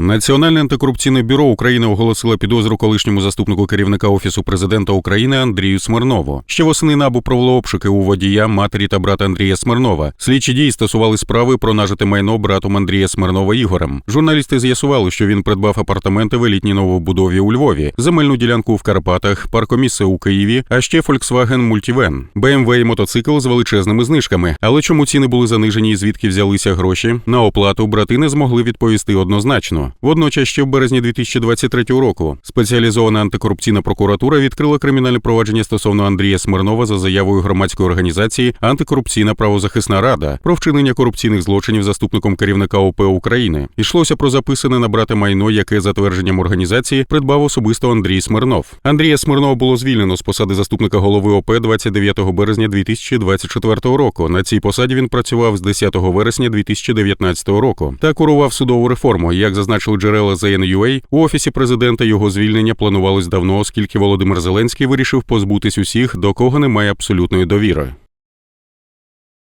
Національне антикорупційне бюро України оголосило підозру колишньому заступнику керівника офісу президента України Андрію Смирнову. Ще восени набу провело обшуки у водія, матері та брата Андрія Смирнова. Слідчі дії стосували справи про нажите майно братом Андрія Смирнова Ігорем. Журналісти з'ясували, що він придбав апартаменти в елітній новобудові у Львові, земельну ділянку в Карпатах, паркомісце у Києві, а ще Volkswagen Multivan, BMW і мотоцикл з величезними знижками. Але чому ціни були занижені і звідки взялися гроші? На оплату брати не змогли відповісти однозначно. Водночас, ще в березні 2023 року, спеціалізована антикорупційна прокуратура відкрила кримінальне провадження стосовно Андрія Смирнова за заявою громадської організації Антикорупційна правозахисна рада про вчинення корупційних злочинів заступником керівника ОП України. Йшлося про записане на брата майно, яке за твердженням організації придбав особисто Андрій Смирнов. Андрія Смирнова було звільнено з посади заступника голови ОП 29 березня 2024 року. На цій посаді він працював з 10 вересня 2019 року та курував судову реформу. Як зазначили джерела ZNUA, у офісі президента його звільнення планувалось давно, оскільки Володимир Зеленський вирішив позбутись усіх, до кого немає абсолютної довіри.